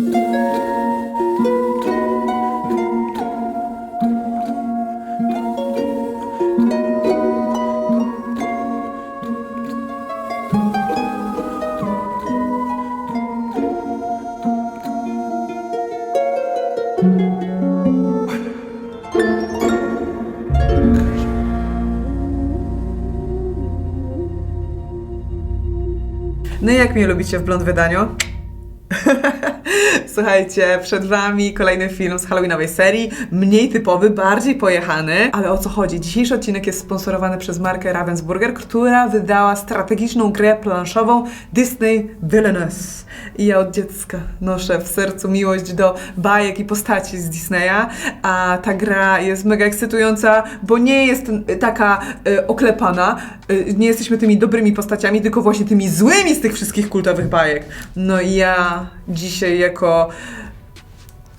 No i jak mnie lubicie w blond wydaniu? Słuchajcie, przed Wami kolejny film z Halloweenowej serii, mniej typowy, bardziej pojechany. Ale o co chodzi? Dzisiejszy odcinek jest sponsorowany przez markę Ravensburger, która wydała strategiczną grę planszową Disney Villainous. I ja od dziecka noszę w sercu miłość do bajek i postaci z Disneya, a ta gra jest mega ekscytująca, bo nie jest taka y, oklepana, y, nie jesteśmy tymi dobrymi postaciami, tylko właśnie tymi złymi z tych wszystkich kultowych bajek. No i ja dzisiaj jako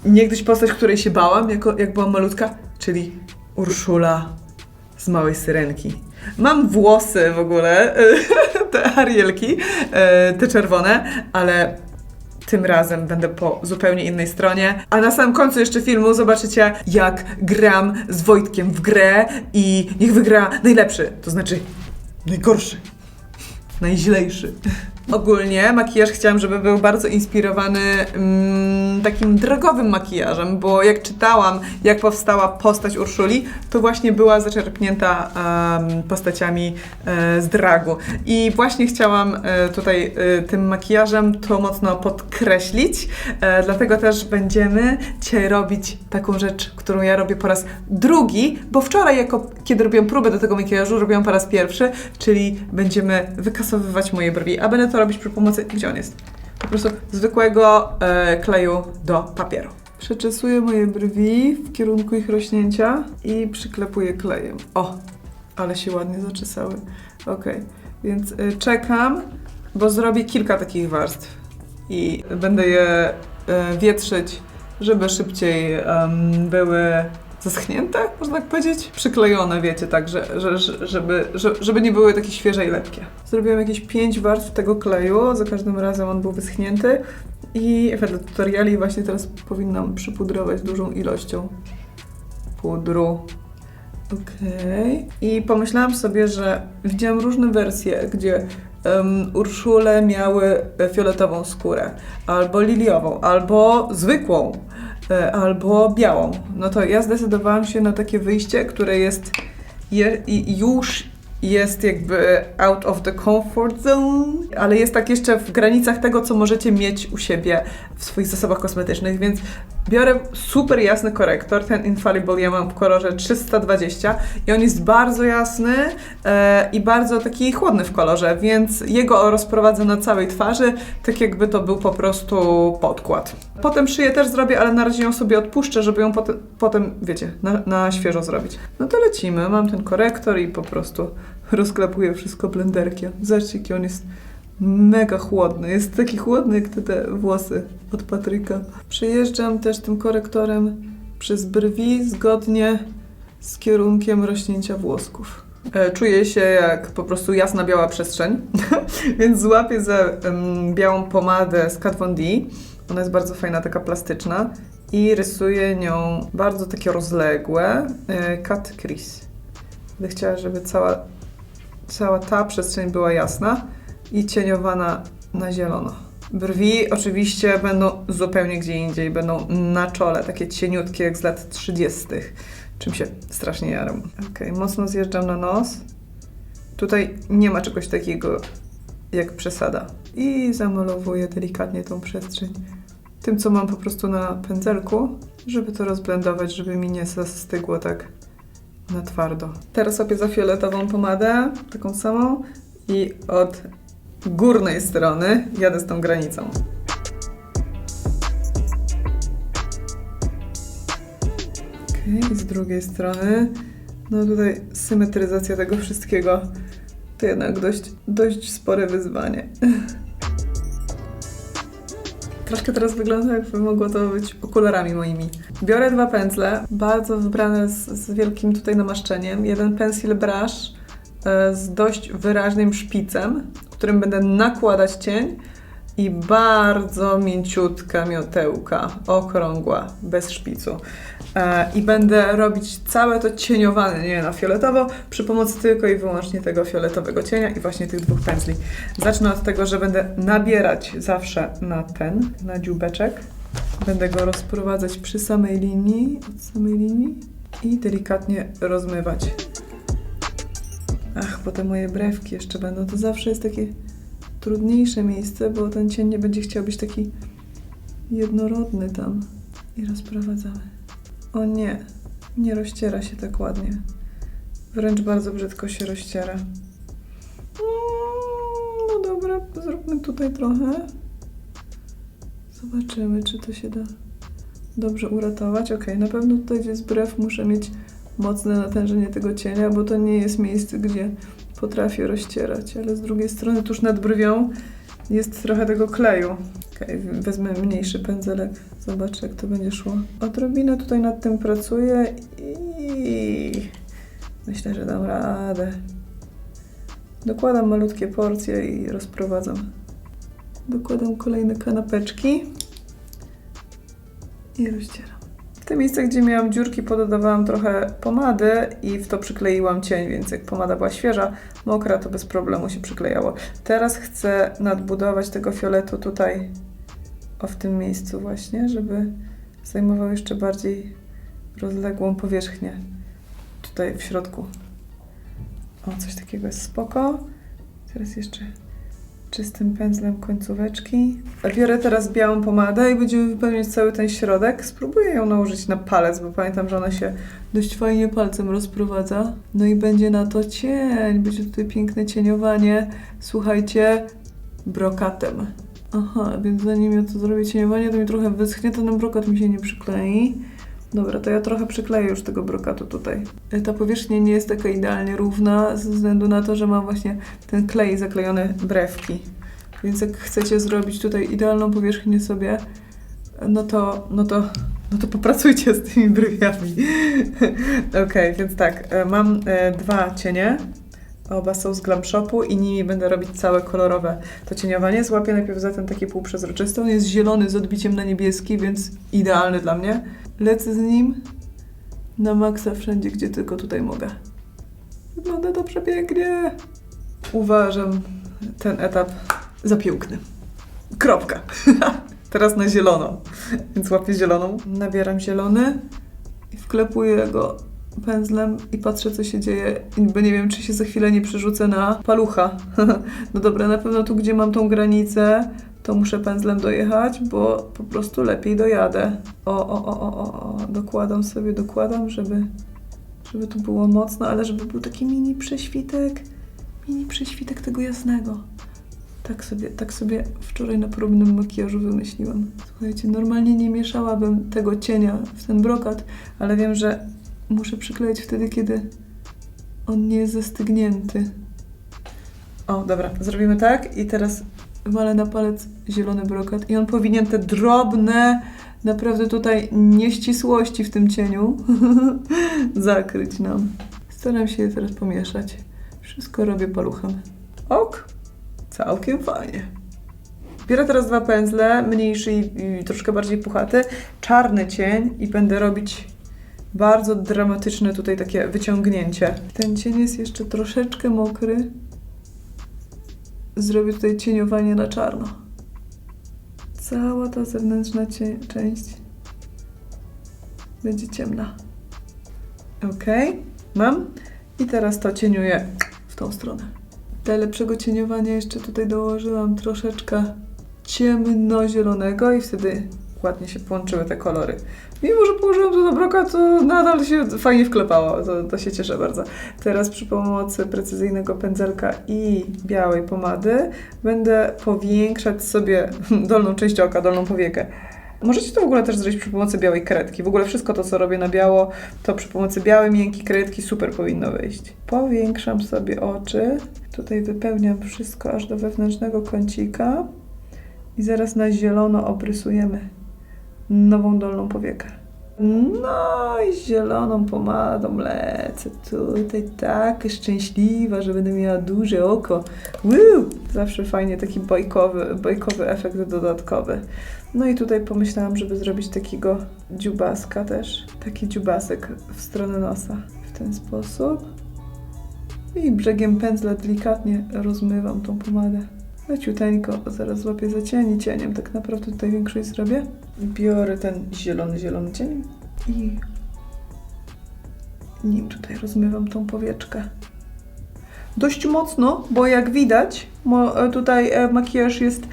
niegdyś postać, której się bałam, jako, jak byłam malutka, czyli Urszula z Małej Syrenki. Mam włosy w ogóle, te arielki, e, te czerwone, ale tym razem będę po zupełnie innej stronie. A na samym końcu jeszcze filmu zobaczycie, jak gram z Wojtkiem w grę i niech wygra najlepszy, to znaczy najgorszy najźlejszy. Ogólnie makijaż chciałam, żeby był bardzo inspirowany mm, takim dragowym makijażem, bo jak czytałam, jak powstała postać Urszuli, to właśnie była zaczerpnięta postaciami e, z dragu. I właśnie chciałam e, tutaj e, tym makijażem to mocno podkreślić, e, dlatego też będziemy dzisiaj robić taką rzecz, którą ja robię po raz drugi, bo wczoraj, jako, kiedy robiłam próbę do tego makijażu, robiłam po raz pierwszy, czyli będziemy wykasowywać moje brwi, a będę to robić przy pomocy, gdzie on jest? Po prostu zwykłego e, kleju do papieru. Przeczesuję moje brwi w kierunku ich rośnięcia i przyklepuję klejem. O, ale się ładnie zaczesały. Okej, więc y, czekam, bo zrobię kilka takich warstw i będę je y, wietrzyć, żeby szybciej em, były zaschnięte, można tak powiedzieć? Przyklejone, wiecie, tak, że, że, że, żeby, że, żeby nie były takie świeże i lepkie. Zrobiłam jakieś pięć warstw tego kleju, za każdym razem on był wyschnięty i wedle tutoriali właśnie teraz powinnam przypudrować dużą ilością pudru. Okej. I pomyślałam sobie, że widziałam różne wersje, gdzie um, Urszule miały fioletową skórę, albo liliową, albo zwykłą, albo białą. No to ja zdecydowałam się na takie wyjście, które jest je, już jest jakby out of the comfort zone, ale jest tak jeszcze w granicach tego, co możecie mieć u siebie w swoich zasobach kosmetycznych, więc biorę super jasny korektor, ten Infallible ja mam w kolorze 320 i on jest bardzo jasny e, i bardzo taki chłodny w kolorze, więc jego rozprowadzę na całej twarzy, tak jakby to był po prostu podkład. Potem szyję też zrobię, ale na razie ją sobie odpuszczę, żeby ją potem, potem wiecie, na, na świeżo zrobić. No to lecimy, mam ten korektor i po prostu rozklepuję wszystko blenderkiem. Zobaczcie, jaki on jest mega chłodny. Jest taki chłodny, jak te, te włosy od Patryka. Przejeżdżam też tym korektorem przez brwi zgodnie z kierunkiem rośnięcia włosków. E, Czuję się jak po prostu jasna biała przestrzeń, więc złapię za em, białą pomadę z Kat Von D. Ona jest bardzo fajna, taka plastyczna i rysuję nią bardzo takie rozległe e, Cat Crease. Będę chciała, żeby cała, cała ta przestrzeń była jasna i cieniowana na zielono. Brwi oczywiście będą zupełnie gdzie indziej, będą na czole, takie cieniutkie jak z lat 30., czym się strasznie jaram. Ok, mocno zjeżdżam na nos. Tutaj nie ma czegoś takiego jak przesada. I zamalowuję delikatnie tą przestrzeń tym, co mam po prostu na pędzelku, żeby to rozblendować, żeby mi nie zastygło tak na twardo. Teraz sobie za fioletową pomadę, taką samą i od górnej strony jadę z tą granicą. Okej, z drugiej strony, no tutaj symetryzacja tego wszystkiego to jednak dość, dość spore wyzwanie. Troszkę teraz wygląda, jakby mogło to być okularami moimi. Biorę dwa pędzle, bardzo wybrane z, z wielkim tutaj namaszczeniem. Jeden pencil brush e, z dość wyraźnym szpicem, którym będę nakładać cień i bardzo mięciutka miotełka, okrągła, bez szpicu. E, I będę robić całe to cieniowanie nie, na fioletowo przy pomocy tylko i wyłącznie tego fioletowego cienia i właśnie tych dwóch pędzli. Zacznę od tego, że będę nabierać zawsze na ten, na dzióbeczek. Będę go rozprowadzać przy samej linii, od samej linii i delikatnie rozmywać. Ach, bo te moje brewki jeszcze będą. To zawsze jest takie trudniejsze miejsce, bo ten cień nie będzie chciał być taki jednorodny tam. I rozprowadzamy. O nie, nie rozciera się tak ładnie. Wręcz bardzo brzydko się rozciera. Mm, No dobra, zróbmy tutaj trochę. Zobaczymy, czy to się da dobrze uratować. Ok, na pewno tutaj, gdzie jest brew, muszę mieć mocne natężenie tego cienia, bo to nie jest miejsce, gdzie potrafię rozcierać, ale z drugiej strony tuż nad brwią jest trochę tego kleju. Okay, wezmę mniejszy pędzelek, zobaczę jak to będzie szło. Odrobinę tutaj nad tym pracuję i myślę, że dam radę. Dokładam malutkie porcje i rozprowadzam. Dokładam kolejne kanapeczki i rozcieram. Te miejsca, gdzie miałam dziurki, pododawałam trochę pomady i w to przykleiłam cień, więc jak pomada była świeża, mokra, to bez problemu się przyklejało. Teraz chcę nadbudować tego fioletu tutaj, o w tym miejscu właśnie, żeby zajmował jeszcze bardziej rozległą powierzchnię tutaj w środku. O, coś takiego jest spoko. Teraz jeszcze czystym pędzlem końcóweczki. Biorę teraz białą pomadę i będziemy wypełniać cały ten środek. Spróbuję ją nałożyć na palec, bo pamiętam, że ona się dość fajnie palcem rozprowadza. No i będzie na to cień, będzie tutaj piękne cieniowanie. Słuchajcie, brokatem. Aha, więc zanim ja to zrobię cieniowanie, to mi trochę wyschnie, to ten brokat mi się nie przyklei. Dobra, to ja trochę przykleję już tego brokatu tutaj. Ta powierzchnia nie jest taka idealnie równa ze względu na to, że mam właśnie ten klej zaklejony brewki. Więc jak chcecie zrobić tutaj idealną powierzchnię sobie, no to, no to, no to popracujcie z tymi brwiami. Okej, więc tak, e, mam e, dwa cienie. Oba są z Glam Shopu i nimi będę robić całe kolorowe to cieniowanie. Złapię najpierw za ten taki półprzezroczysty. On jest zielony z odbiciem na niebieski, więc idealny dla mnie. Lecę z nim na maksa wszędzie, gdzie tylko tutaj mogę. Wygląda to przepięknie. Uważam ten etap za piękny. Kropka. Teraz na zielono. Więc łapię zieloną. Nabieram zielony i wklepuję go pędzlem i patrzę, co się dzieje. Bo nie wiem, czy się za chwilę nie przerzucę na palucha. no dobra, na pewno tu, gdzie mam tą granicę, to muszę pędzlem dojechać, bo po prostu lepiej dojadę. O, o, o, o, o, dokładam sobie, dokładam, żeby, żeby tu było mocno, ale żeby był taki mini prześwitek, mini prześwitek tego jasnego. Tak sobie, tak sobie wczoraj na próbnym makijażu wymyśliłam. Słuchajcie, normalnie nie mieszałabym tego cienia w ten brokat, ale wiem, że muszę przykleić wtedy, kiedy on nie jest zastygnięty. O, dobra, zrobimy tak i teraz walę na palec zielony brokat i on powinien te drobne, naprawdę tutaj nieścisłości w tym cieniu zakryć nam. Staram się je teraz pomieszać. Wszystko robię paluchem. Ok, całkiem fajnie. Biorę teraz dwa pędzle, mniejszy i, i troszkę bardziej puchaty, czarny cień i będę robić bardzo dramatyczne tutaj takie wyciągnięcie. Ten cień jest jeszcze troszeczkę mokry. Zrobię tutaj cieniowanie na czarno. Cała ta zewnętrzna część będzie ciemna. Ok, mam. I teraz to cieniuję w tą stronę. Dla lepszego cieniowania jeszcze tutaj dołożyłam troszeczkę ciemnozielonego i wtedy ładnie się połączyły te kolory. Mimo, że położyłam to do broka, to nadal się fajnie wklepało. To, to się cieszę bardzo. Teraz przy pomocy precyzyjnego pędzelka i białej pomady będę powiększać sobie dolną część oka, dolną powiekę. Możecie to w ogóle też zrobić przy pomocy białej kredki. W ogóle wszystko to, co robię na biało, to przy pomocy białej, miękkiej kredki super powinno wyjść. Powiększam sobie oczy. Tutaj wypełniam wszystko aż do wewnętrznego kącika. I zaraz na zielono obrysujemy nową dolną powiekę. No i zieloną pomadą lecę tutaj tak szczęśliwa, że będę miała duże oko. Woo! Zawsze fajnie taki bajkowy, bajkowy efekt dodatkowy. No i tutaj pomyślałam, żeby zrobić takiego dziubaska też. Taki dziubasek w stronę nosa. W ten sposób. I brzegiem pędzla delikatnie rozmywam tą pomadę. Leciuteńko, zaraz złapię za cień i cieniem. Tak naprawdę tutaj większość zrobię. Biorę ten zielony, zielony cień i nim tutaj rozmywam tą powieczkę. Dość mocno, bo jak widać, e, tutaj e, makijaż jest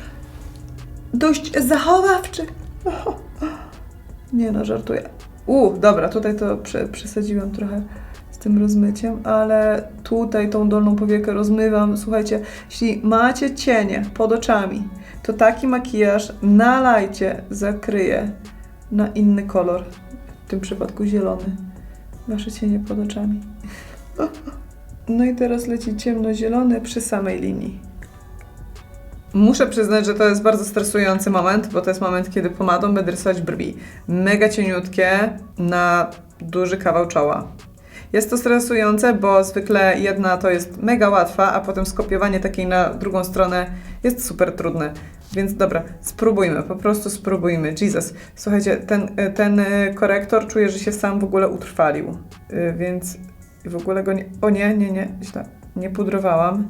dość zachowawczy. Nie no, żartuję. U, dobra, tutaj to prze, przesadziłam trochę z tym rozmyciem, ale tutaj tą dolną powiekę rozmywam. Słuchajcie, jeśli macie cienie pod oczami, to taki makijaż na lajcie zakryje na inny kolor, w tym przypadku zielony, wasze cienie pod oczami. No i teraz leci ciemnozielony przy samej linii. Muszę przyznać, że to jest bardzo stresujący moment, bo to jest moment, kiedy pomadą będę rysować brwi. Mega cieniutkie na duży kawał czoła. Jest to stresujące, bo zwykle jedna to jest mega łatwa, a potem skopiowanie takiej na drugą stronę jest super trudne. Więc dobra, spróbujmy, po prostu spróbujmy. Jesus. Słuchajcie, ten, ten y, korektor czuję, że się sam w ogóle utrwalił. Y, Więc w ogóle go nie... O nie, nie, nie, źle. Nie pudrowałam.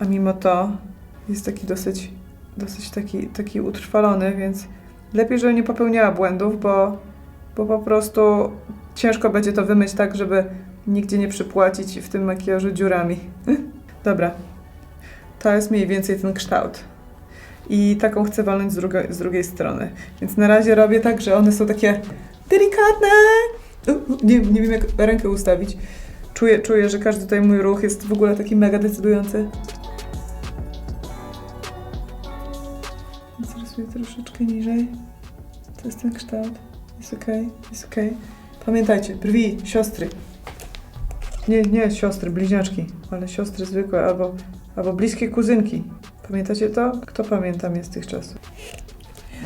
A mimo to jest taki dosyć, dosyć taki, taki utrwalony, więc lepiej, żeby nie popełniała błędów, bo, bo po prostu ciężko będzie to wymyć tak, żeby nigdzie nie przypłacić w tym makijażu dziurami. Dobra, to jest mniej więcej ten kształt. I taką chcę walnąć z, druga, z drugiej strony. Więc na razie robię tak, że one są takie delikatne. Nie, nie wiem, jak rękę ustawić. Czuję, czuję, że każdy tutaj mój ruch jest w ogóle taki mega decydujący. Więc rysuję troszeczkę niżej. To jest ten kształt. Jest ok, jest ok. Pamiętajcie, brwi, siostry. Nie, nie siostry, bliźniaczki, ale siostry zwykłe albo, albo bliskie kuzynki. Pamiętacie to? Kto pamięta mnie z tych czasów?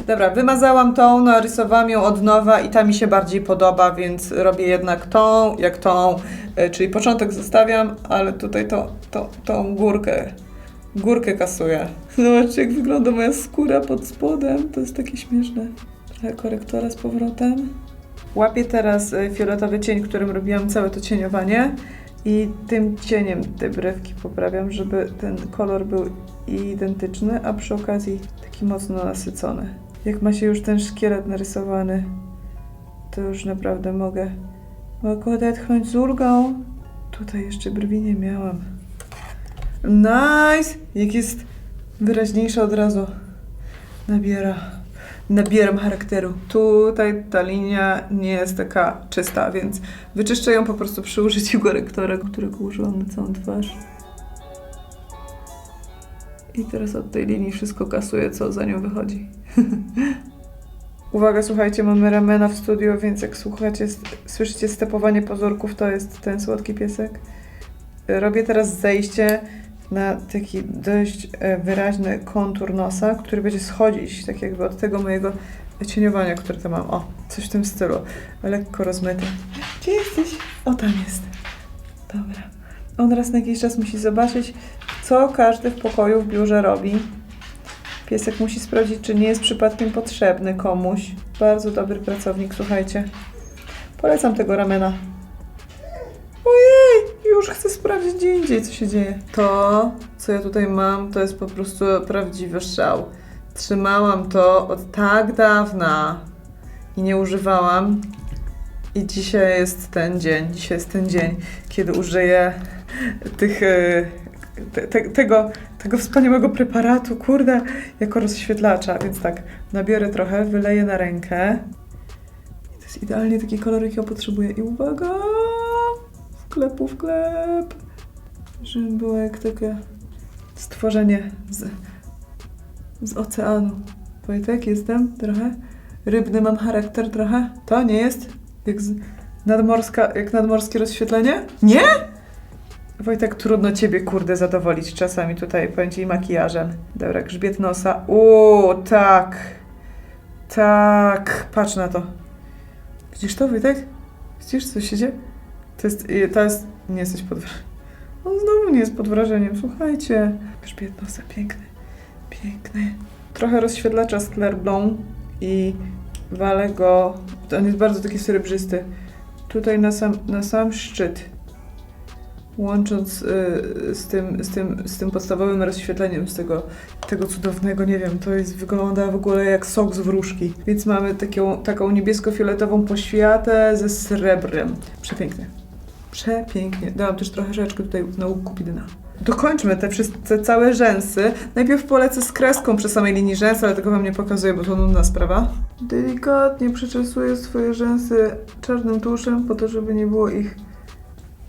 Dobra, wymazałam tą, narysowałam ją od nowa i ta mi się bardziej podoba, więc robię jednak tą, jak tą, e, czyli początek zostawiam, ale tutaj to, to, tą górkę, górkę kasuję. Zobaczcie, jak wygląda moja skóra pod spodem, to jest takie śmieszne. Trochę korektora z powrotem. Łapię teraz e, fioletowy cień, którym robiłam całe to cieniowanie i tym cieniem te brewki poprawiam, żeby ten kolor był identyczny, a przy okazji taki mocno nasycony. Jak ma się już ten szkielet narysowany, to już naprawdę mogę, mogę odetchnąć z ulgą. Tutaj jeszcze brwi nie miałam. Nice! Jak jest wyraźniejsza od razu nabiera nabieram charakteru. Tutaj ta linia nie jest taka czysta, więc wyczyszczę ją po prostu przy użyciu korektora, którego użyłam na całą twarz. I teraz od tej linii wszystko kasuję, co za nią wychodzi. Uwaga, słuchajcie, mamy ramena w studio, więc jak słuchacie, słyszycie stepowanie pozorków, to jest ten słodki piesek. Robię teraz zejście na taki dość e, wyraźny kontur nosa, który będzie schodzić tak jakby od tego mojego cieniowania, które tam mam. O, coś w tym stylu. Lekko rozmyty. Gdzie jesteś? O, tam jest. Dobra. On raz na jakiś czas musi zobaczyć, co każdy w pokoju w biurze robi. Piesek musi sprawdzić, czy nie jest przypadkiem potrzebny komuś. Bardzo dobry pracownik, słuchajcie. Polecam tego ramena. Ojej, już chcę sprawdzić gdzie indziej, co się dzieje. To, co ja tutaj mam, to jest po prostu prawdziwy szał. Trzymałam to od tak dawna i nie używałam. I dzisiaj jest ten dzień, dzisiaj jest ten dzień, kiedy użyję tych, e, te, te, tego, tego wspaniałego preparatu, kurde, jako rozświetlacza. Więc tak, nabiorę trochę, wyleję na rękę. I to jest idealnie taki kolor, jaki ja potrzebuję. I uwaga! Wklepu, wklep. Żeby było jak takie stworzenie z, z oceanu. Wojtek, jestem trochę. Rybny mam charakter trochę. To nie jest jak z nadmorska, jak nadmorskie rozświetlenie? Nie? Wojtek, trudno ciebie, kurde, zadowolić czasami tutaj, powiem ci, makijażem. Dobra, grzbiet nosa. Uuu, tak. Tak, patrz na to. Widzisz to, Wojtek? Widzisz, co się dzieje? To jest, i to jest, nie jesteś pod wrażeniem. On znowu nie jest pod wrażeniem, słuchajcie. Grzbiet nosa, piękny, piękny. Trochę rozświetlacza z Blanc i walę go, on jest bardzo taki srebrzysty. Tutaj na sam, na sam szczyt. Łącząc y, z, tym, z, tym, z tym podstawowym rozświetleniem z tego, tego cudownego, nie wiem, to jest, wygląda w ogóle jak sok z wróżki. Więc mamy taką, taką niebiesko-fioletową poświatę ze srebrem. Przepięknie. Przepięknie. Dałam też trochę rzeczkę tutaj na łuk Kupidyna. Dokończmy te, wszystkie, całe rzęsy. Najpierw polecę z kreską przy samej linii rzęs, ale tego wam nie pokazuję, bo to nudna sprawa. Delikatnie przeczesuję swoje rzęsy czarnym tuszem, po to, żeby nie było ich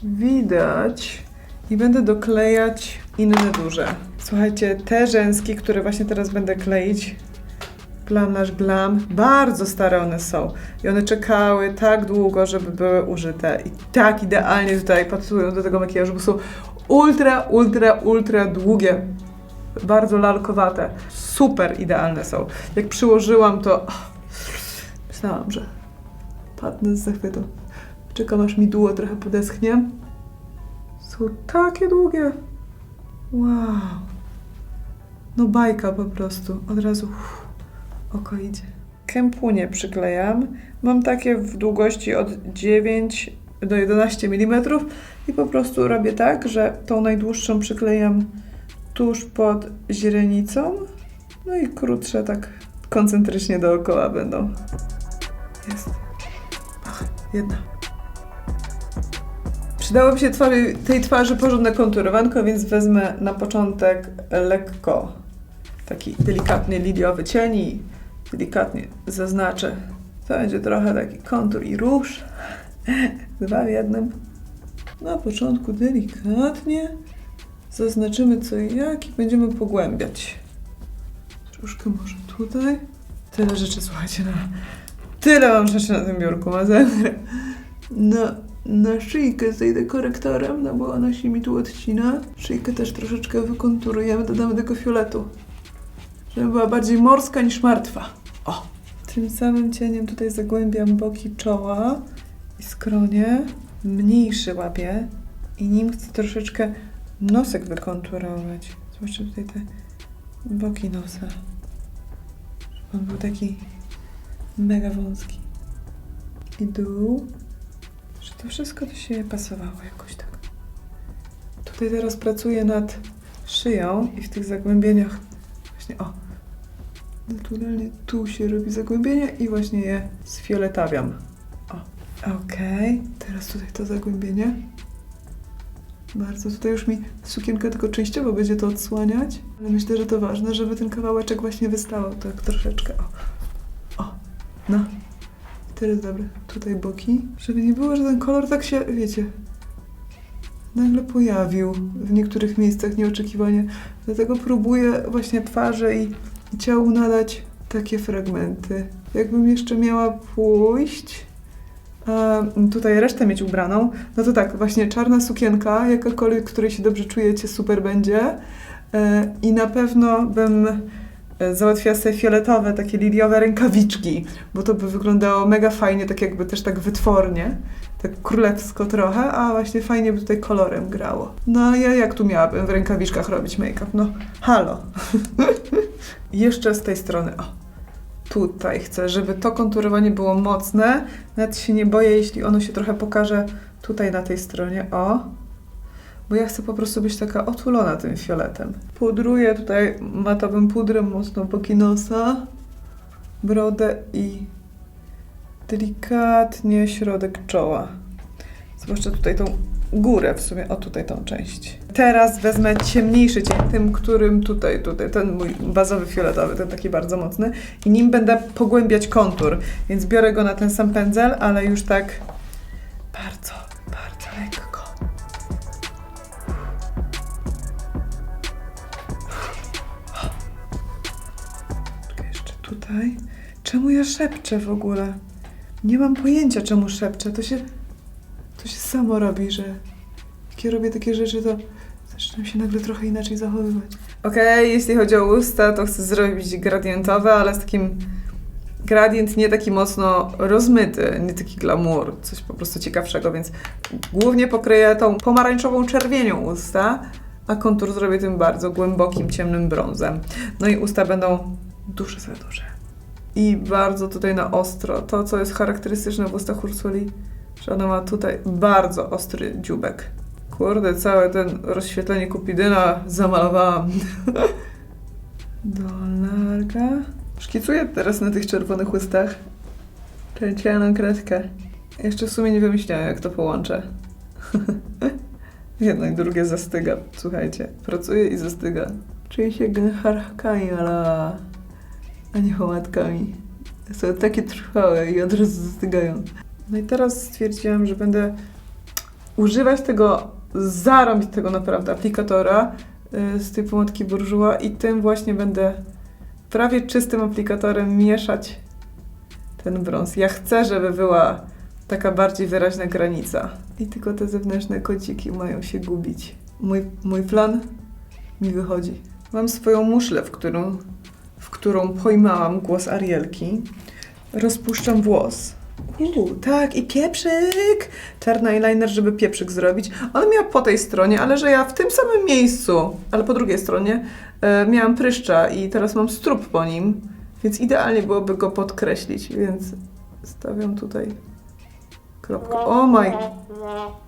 widać. I będę doklejać inne duże. Słuchajcie, te rzęski, które właśnie teraz będę kleić, Glam nasz glam. Bardzo stare one są. I one czekały tak długo, żeby były użyte. I tak idealnie tutaj pasują do tego makijażu, bo są ultra, ultra, ultra długie. Bardzo lalkowate. Super idealne są. Jak przyłożyłam to... ach, Myślałam, że padnę z zachwytu. Czekam aż mi długo trochę podeschnie. Są takie długie. Wow. No bajka po prostu. Od razu... Uff oko idzie. Kępunie przyklejam. Mam takie w długości od 9 do 11 mm i po prostu robię tak, że tą najdłuższą przyklejam tuż pod źrenicą, no i krótsze tak koncentrycznie dookoła będą. Jest. Ach, jedna. Przydałoby się twarzy, tej twarzy porządne konturowanko, więc wezmę na początek lekko taki delikatny liliowy cień i delikatnie zaznaczę. To będzie trochę taki kontur i róż. Dwa w jednym. Na początku delikatnie zaznaczymy co i jak i będziemy pogłębiać. Troszkę może tutaj. Tyle rzeczy, słuchajcie, na... Tyle mam rzeczy na tym biurku, mazemrę. Na, na szyjkę zejdę korektorem, no bo ona się mi tu odcina. Szyjkę też troszeczkę wykonturujemy, dodamy tego fioletu żeby była bardziej morska niż martwa. Tym samym cieniem tutaj zagłębiam boki czoła i skronie. Mniejszy łapię i nim chcę troszeczkę nosek wykonturować. Zobaczcie tutaj te boki nosa. Żeby on był taki mega wąski. I dół. Że to wszystko do siebie pasowało jakoś tak. Tutaj teraz pracuję nad szyją i w tych zagłębieniach właśnie o naturalnie tu się robi zagłębienie i właśnie je sfioletawiam. O, okej. Teraz tutaj to zagłębienie. Bardzo tutaj już mi sukienka tylko częściowo będzie to odsłaniać, ale myślę, że to ważne, żeby ten kawałeczek właśnie wystawał tak troszeczkę. O, o, no. I teraz dobre. Tutaj boki, żeby nie było, że ten kolor tak się, wiecie, nagle pojawił w niektórych miejscach nieoczekiwanie. Dlatego próbuję właśnie twarzy i i ciału nadać takie fragmenty. Jakbym jeszcze miała pójść, a tutaj resztę mieć ubraną, no to tak, właśnie czarna sukienka, jakakolwiek, której się dobrze czujecie, super będzie. E, I na pewno bym e, załatwiła sobie fioletowe, takie liliowe rękawiczki, bo to by wyglądało mega fajnie, tak jakby też tak wytwornie, tak królewsko trochę, a właśnie fajnie by tutaj kolorem grało. No a ja jak tu miałabym w rękawiczkach robić make-up? No halo. Jeszcze z tej strony, o, tutaj chcę, żeby to konturowanie było mocne. Nawet się nie boję, jeśli ono się trochę pokaże tutaj na tej stronie, o. Bo ja chcę po prostu być taka otulona tym fioletem. Pudruję tutaj matowym pudrem mocno boki nosa, brodę i delikatnie środek czoła. Zwłaszcza tutaj tą górę w sumie, o tutaj tą część. Teraz wezmę ciemniejszy cień, tym, którym tutaj, tutaj, ten mój bazowy fioletowy, ten taki bardzo mocny i nim będę pogłębiać kontur, więc biorę go na ten sam pędzel, ale już tak bardzo, bardzo lekko. Tutaj. Czemu ja szepczę w ogóle? Nie mam pojęcia, czemu szepczę. To się, to się samo robi, że jak ja robię takie rzeczy, to zaczynam się nagle trochę inaczej zachowywać. Okej, jeśli chodzi o usta, to chcę zrobić gradientowe, ale z takim gradient nie taki mocno rozmyty, nie taki glamour, coś po prostu ciekawszego, więc głównie pokryję tą pomarańczową czerwienią usta, a kontur zrobię tym bardzo głębokim, ciemnym brązem. No i usta będą duże, za duże. I bardzo tutaj na ostro. To, co jest charakterystyczne w ustach Ursuli, że ona ma tutaj bardzo ostry dziubek. Kurde, całe ten rozświetlenie kupidyna zamalowałam. Dolarka. Szkicuję teraz na tych czerwonych ustach. Czercianą kredkę. Jeszcze w sumie nie wymyślałem, jak to połączę. Jedno i drugie zastyga. Słuchajcie, pracuję i zastyga. Czuję się gęcharkami, ale... a nie chołatkami. Są takie trwałe i od razu zastygają. No i teraz stwierdziłam, że będę używać tego, zarąbić tego naprawdę aplikatora y, z tej pomadzki burżuła i tym właśnie będę prawie czystym aplikatorem mieszać ten brąz. Ja chcę, żeby była taka bardziej wyraźna granica. I tylko te zewnętrzne kociki mają się gubić. Mój, mój plan mi wychodzi. Mam swoją muszlę, w którą, którą pojmałam głos Arielki. Rozpuszczam włos. Uuu, tak, i pieprzyk! Czarny eyeliner, żeby pieprzyk zrobić. On miał po tej stronie, ale że ja w tym samym miejscu, ale po drugiej stronie, e, miałam pryszcza i teraz mam strup po nim, więc idealnie byłoby go podkreślić, więc stawiam tutaj kropkę. Oh my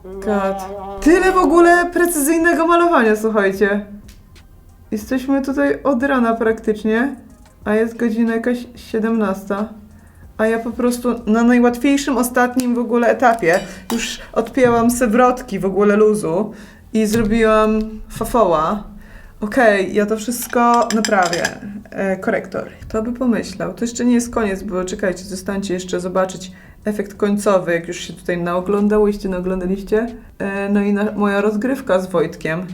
god. Tyle w ogóle precyzyjnego malowania, słuchajcie. Jesteśmy tutaj od rana praktycznie, a jest godzina jakaś 17. A ja po prostu na najłatwiejszym, ostatnim w ogóle etapie już odpięłam sewrotki w ogóle luzu i zrobiłam fafoła. Okej, ja to wszystko naprawię. E, korektor. To by pomyślał. To jeszcze nie jest koniec, bo czekajcie, zostańcie jeszcze zobaczyć efekt końcowy, jak już się tutaj naoglądałyście, naoglądaliście. E, no i na, moja rozgrywka z Wojtkiem.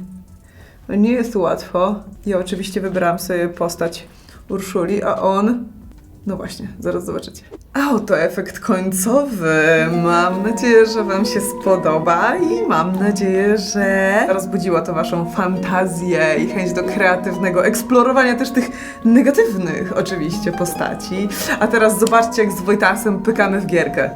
No nie jest łatwo. Ja oczywiście wybrałam sobie postać Urszuli, a on no właśnie, zaraz zobaczycie. A oto efekt końcowy. Mam nadzieję, że Wam się spodoba i mam nadzieję, że rozbudziło to Waszą fantazję i chęć do kreatywnego eksplorowania też tych negatywnych oczywiście postaci. A teraz zobaczcie, jak z Wojtasem pykamy w gierkę.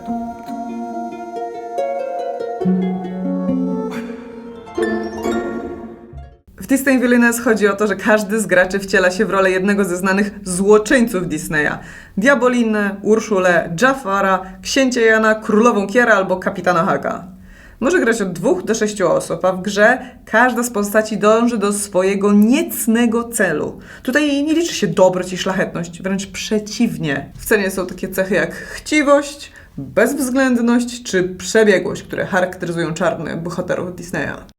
Disney Villainess chodzi o to, że każdy z graczy wciela się w rolę jednego ze znanych złoczyńców Disneya. Diabolinę, Urszulę, Jafara, księcia Jana, królową Kiera albo kapitana Haka. Może grać od dwóch do sześciu osób, a w grze każda z postaci dąży do swojego niecnego celu. Tutaj nie liczy się dobroć i szlachetność, wręcz przeciwnie. W cenie są takie cechy jak chciwość, bezwzględność czy przebiegłość, które charakteryzują czarnych bohaterów Disneya.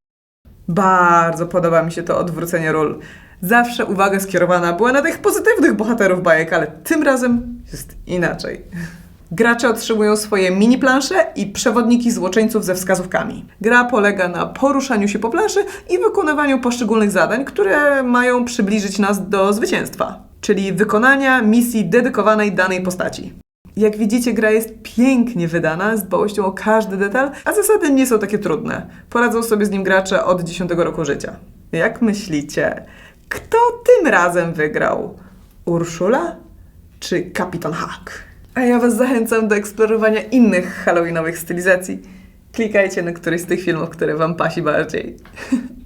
Bardzo podoba mi się to odwrócenie ról. Zawsze uwaga skierowana była na tych pozytywnych bohaterów bajek, ale tym razem jest inaczej. Gracze otrzymują swoje mini plansze i przewodniki złoczyńców ze wskazówkami. Gra polega na poruszaniu się po planszy i wykonywaniu poszczególnych zadań, które mają przybliżyć nas do zwycięstwa, czyli wykonania misji dedykowanej danej postaci. Jak widzicie, gra jest pięknie wydana, z dbałością o każdy detal, a zasady nie są takie trudne. Poradzą sobie z nim gracze od 10 roku życia. Jak myślicie, kto tym razem wygrał? Urszula czy Kapitan Hack? A ja Was zachęcam do eksplorowania innych halloweenowych stylizacji. Klikajcie na któryś z tych filmów, które Wam pasi bardziej.